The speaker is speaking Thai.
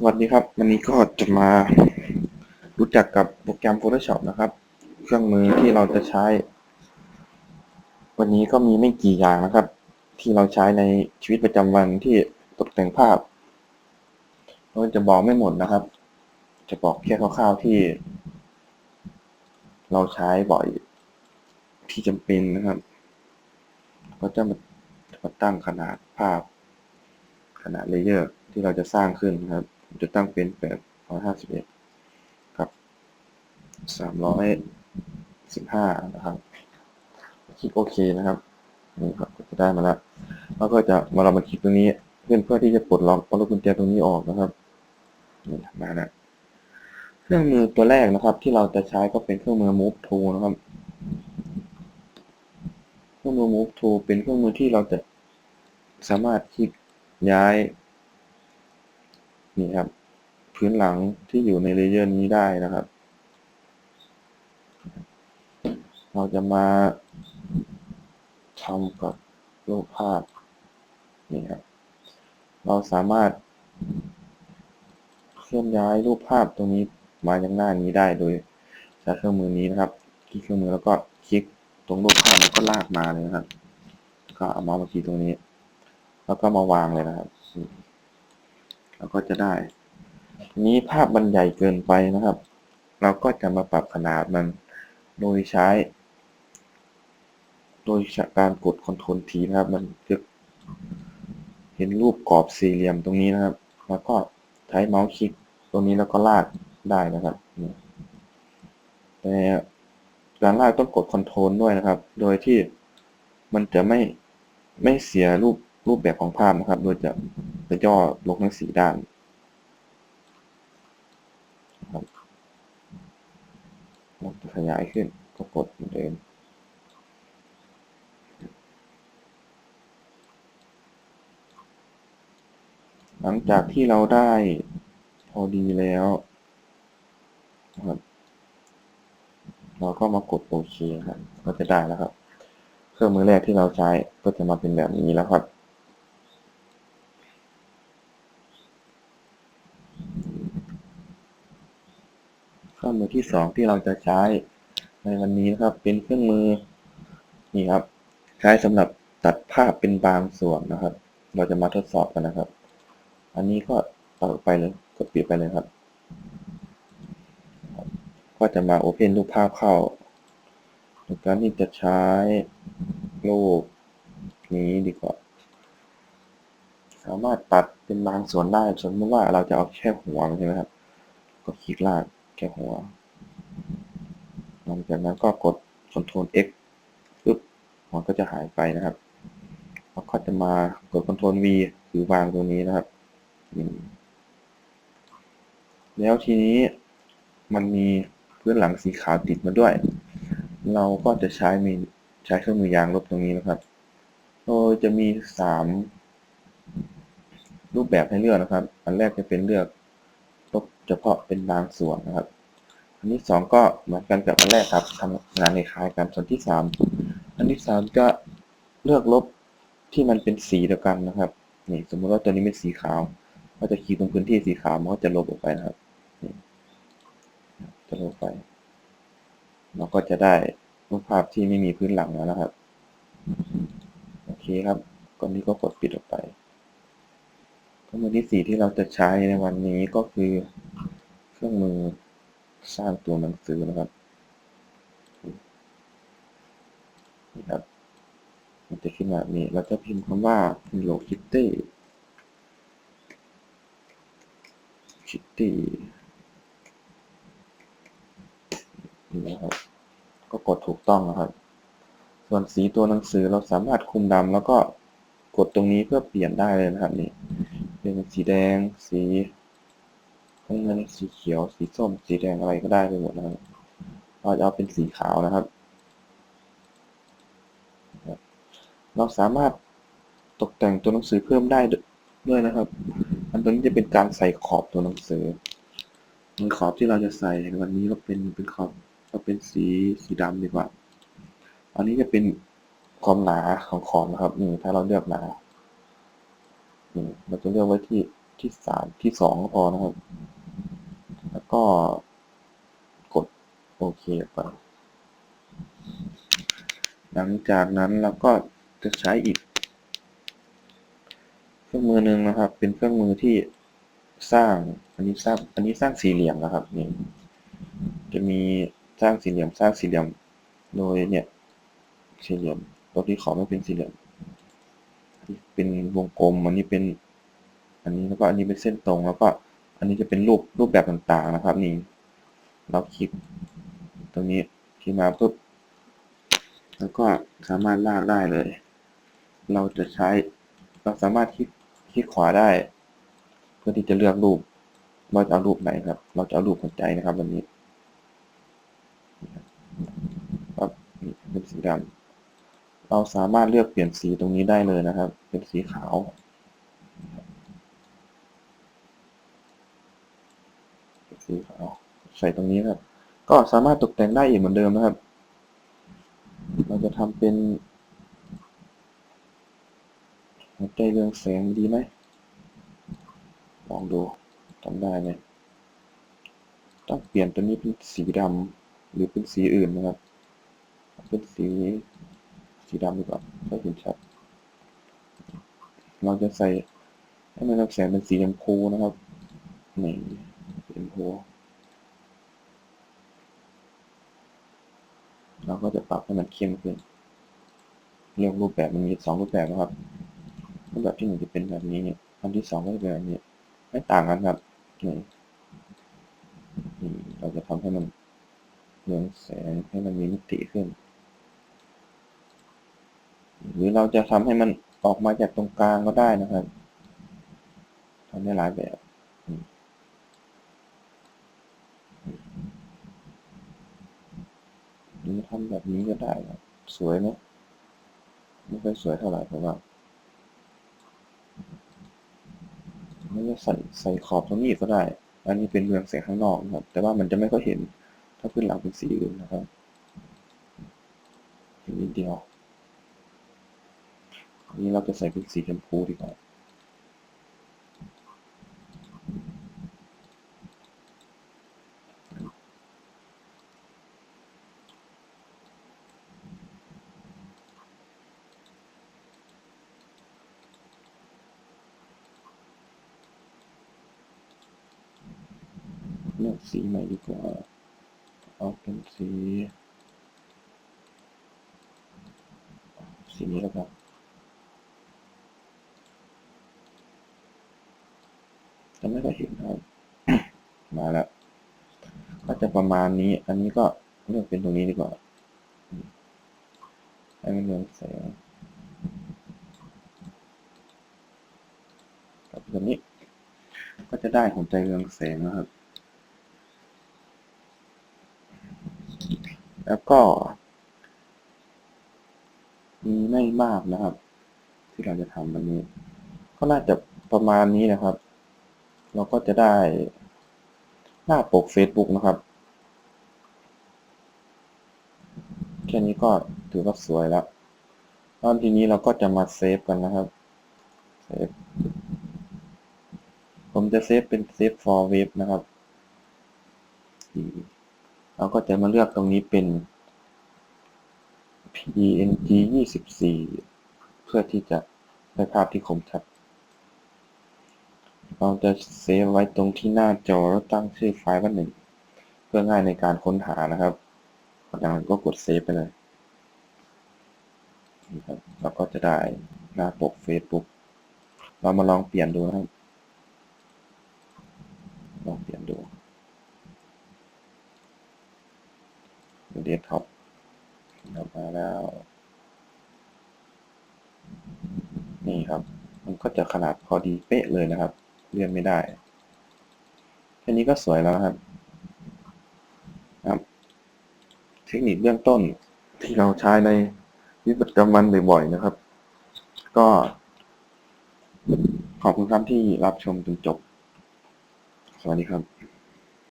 สวัสดีครับ วันนี้ก็จะมารู้จักกับโปรแกรม Photoshop นะครับ เครื่องมือที่เราจะใช้ วันนี้ก็มีไม่กี่อย่างนะครับ ที่เราใช้ในชีวิตประจำวันที่ตกแต่งภาพเราจะบอกไม่หมดนะครับ จะบอกแค่คร่าวๆที่ เราใช้บ่อยที่จำเป็นนะครับ ก็จะมามาตั้งขนาดภาพ ขนาดเลเยอร์ที่เราจะสร้างขึ้นครับ จะตั้งเป็นแบบ151กับ315นะครับ คลิกโอเคนะครับนี่ครับก็จะได้มาแล้วแล้วก็จะมาเรามาคลิกตรงนี้เพื่อเพื่อที่จะปลดล็อกปลดกุญแจตรงนี้ออกนะครับนี่มาแล้วเครื่องมือตัวแรกนะครับ ที่เราจะใช้ก็เป็นเครื่องมือ move tool นะครับ เครื่องมือ move tool เป็นเครื่องมือที่เราจะสามารถคลิกย้าย นี่ครับ พื้นหลังที่อยู่ในเลเยอร์นี้ได้นะครับ เราจะมาทำกับรูปภาพนี่ครับ เราสามารถเคลื่อนย้ายรูปภาพตรงนี้มายังหน้านี้ได้โดยใช้เครื่องมือนี้นะครับ คลิกเครื่องมือแล้วก็คลิกตรงรูปภาพแล้วก็ลากมาเลยนะครับ ก็เอามาเมื่อกี้ตรงนี้ แล้วก็มาวางเลยนะครับ แล้วก็จะได้ทีนี้ภาพมันใหญ่เกินไปนะครับ เราก็จะมาปรับขนาดมันโดยใช้ โดยการกด Ctrl T นะครับ มันจะเห็นรูปกรอบสี่เหลี่ยมตรงนี้นะครับ แล้วก็ใช้เมาส์คลิกตรงนี้แล้วก็ลากได้นะครับแต่การลากต้องกด Ctrl ด้วยนะครับ โดยที่มันจะไม่ไม่เสียรูป รูปแบบของภาพนะครับ โดยจะจะย่อลงทั้งสี่ด้านครับจะขยายขึ้นก็กดเหมือนเดิมหลังจากที่เราได้พอดีแล้วนะครับเราก็มากดโอเคครับ ก็จะได้แล้วครับ เครื่องมือแรกที่เราใช้ก็จะมาเป็นแบบนี้แล้วครับ เครื่อง มือที่สองที่เราจะใช้ในวันนี้นะครับ เป็นเครื่องมือนี่ครับ ใช้สำหรับตัดภาพเป็นบางส่วนนะครับ เราจะมาทดสอบกันนะครับ อันนี้ก็ต่อไปเลยกดปิดไปเลยครับ ก็จะมาโอเพนรูปภาพเข้าในการที่จะใช้รูปนี้ดีกว่า สามารถตัดเป็นบางส่วนได้สมมติว่าเราจะเอาแค่หัวใช่ไหมครับ ก็คลิกลาก แค่หัว หลังจากนั้นก็กด Ctrl X ปึ๊บมันก็จะหายไปนะครับแล้วก็จะมากด Ctrl V หรือวางตรงนี้นะครับ แล้วทีนี้มันมีพื้นหลังสีขาวติดมาด้วย เราก็จะใช้มีใช้เครื่องมือยางลบตรงนี้นะครับ โดยจะมีสามรูปแบบให้เลือกนะครับ อันแรกจะเป็นเลือก เฉพาะเป็นบางส่วนนะครับ อันที่สองก็เหมือนกันกับอันแรกครับทำงานในคล้ายกันส่วนที่สามอันที่สามก็เลือกลบที่มันเป็นสีเดียวกันนะครับนี่สมมติว่าตัวนี้เป็นสีขาว ก็จะคลิกตรงพื้นที่สีขาวมันก็จะลบออกไปนะครับนี่จะลบไปเราก็จะได้รูปภาพที่ไม่มีพื้นหลังแล้วนะครับโอเคครับก่อนนี้ก็กดปิดออกไปเครื่อมือที่สี่ที่เราจะใช้ในวันนี้ก็คือ เครื่องมือสร้างตัวหนังสือนะครับนี่ครับมันจะขึ้นแบบนี้ เราจะพิมพ์คำว่า Hello Kitty Kitty นี่นะครับ ก็กดถูกต้องนะครับ ส่วนสีตัวหนังสือเราสามารถคุมดำแล้วก็กดตรงนี้เพื่อเปลี่ยนได้เลยนะครับนี่ เป็นสีแดง สี น้ำเงินสีเขียวสีส้ม สีแดงอะไรก็ได้ไปหมดนะครับเราจะเอาเป็นสีขาวนะครับ เราสามารถตกแต่งตัวหนังสือเพิ่มได้ด้วยนะครับ อันตัวนี้จะเป็นการใส่ขอบตัวหนังสือขอบที่เราจะใส่ในวันนี้ก็เป็นเป็นขอบก็เป็นสีสีดำดีกว่า อันนี้จะเป็นความหนาของขอบนะครับนี่ถ้าเราเลือกหนานี่เราจะเลือกไว้ที่ที่สามที่สองก็พอนะครับ แล้วก็กดโอเคไปหลังจากนั้นเราก็จะใช้อีก เครื่องมือหนึ่งนะครับ เป็นเครื่องมือที่สร้างอันนี้สร้างอันนี้สร้างสี่เหลี่ยมนะครับนี่จะมีสร้างสี่เหลี่ยมสร้างสี่เหลี่ยมโดยเนี่ยสี่เหลี่ยมตัวที่ขอไม่เป็นสี่เหลี่ยมเป็นวงกลมอันนี้เป็น อันนี้แล้วก็อันนี้เป็นเส้นตรงแล้วก็ อันนี้จะเป็นรูปรูปแบบต่างๆนะครับ นี่ เราคลิก ตรงนี้คลิกมาปุ๊บแล้วก็สามารถลากได้เลย เราจะใช้ เราสามารถคลิกคลิกขวาได้ เพื่อที่จะเลือกรูปว่าจะเอารูปไหนครับ เราจะเอารูปหัวใจนะครับวันนี้ครับนี่เป็นสีดำเราสามารถเลือกเปลี่ยนสีตรงนี้ได้เลยนะครับ เป็นสีขาว สีขาวใส่ตรงนี้ครับ ก็สามารถตกแต่งได้อีกเหมือนเดิมนะครับ เราจะทำเป็นหัวใจเรืองแสงดีไหมลองดูทำได้ไหมต้องเปลี่ยนตัวนี้เป็นสีดำหรือเป็นสีอื่นนะครับ เป็นสีสีดำดีกว่าเพื่อเห็นชัด เราจะใส่ให้มันเรืองแสงเป็นสีชมพูนะครับนี่ สีชมพูเราก็จะปรับให้มันเข้มขึ้น เรื่องรูปแบบมันมีสองรูปแบบนะครับ รูปแบบที่หนึ่งจะเป็นแบบนี้อันที่สองก็จะเป็นแบบนี้ ไม่ต่างกันครับนี่นี่เราจะทำให้มันเรืองแสงให้มันมีมิติขึ้น หรือเราจะทำให้มันออกมาจากตรงกลางก็ได้นะครับทำได้หลายแบบนี่ หรือทำแบบนี้ก็ได้ครับสวยไหมไม่ค่อยสวยเท่าไหร่เพราะว่าไม่ใส่ใส่ขอบตรงนี้ก็ได้ อันนี้เป็นเรืองแสงข้างนอกนะครับ แต่ว่ามันจะไม่ค่อยเห็น ถ้าพื้นหลังเป็นสีอื่นนะครับ เห็นนิดเดียวอันนี้เราจะใส่เป็นสีชมพูดีกว่า เลือกสีใหม่ดีกว่า เอาเป็นสี สีนี้แล้วกันจะไม่ค่อยเห็นครับ มาแล้ว ก็จะประมาณนี้ อันนี้ก็เลือกเป็นตรงนี้ดีกว่าให้มันเรืองแสงกับนี้ ก็จะได้หัวใจเรืองแสงนะครับ แล้วก็ มีไม่มากนะครับ ที่เราจะทำวันนี้ ก็น่าจะประมาณนี้นะครับ เราก็จะได้หน้าปก Facebook นะครับ แค่นี้ก็ถือว่าสวยแล้วตอนทีนี้เราก็จะมาเซฟกันนะครับเซฟผมจะเซฟเป็นเซฟ for web นะครับ เราก็จะมาเลือกตรงนี้เป็น png 24 เพื่อที่จะได้ภาพที่คมชัด เราจะเซฟไว้ตรงที่หน้าจอแล้วตั้งชื่อไฟล์ว่าหนึ่ง เพื่อง่ายในการค้นหานะครับจากนั้นก็กดเซฟไปเลยนี่ครับเราก็จะได้หน้าปก Facebook เรามาลองเปลี่ยนดูนะครับ ลองเปลี่ยนดู เดสก์ท็อปกลับมาแล้ว นี่ครับ มันก็จะขนาดพอดีเป๊ะเลยนะครับ เลื่อนไม่ได้แค่นี้ก็สวยแล้วครับครับเทคนิคเบื้องต้นที่เราใช้ในวิประจำวันบ่อยๆนะครับ ก็ ขอบคุณครับที่รับชมจนจบ สวัสดีครับ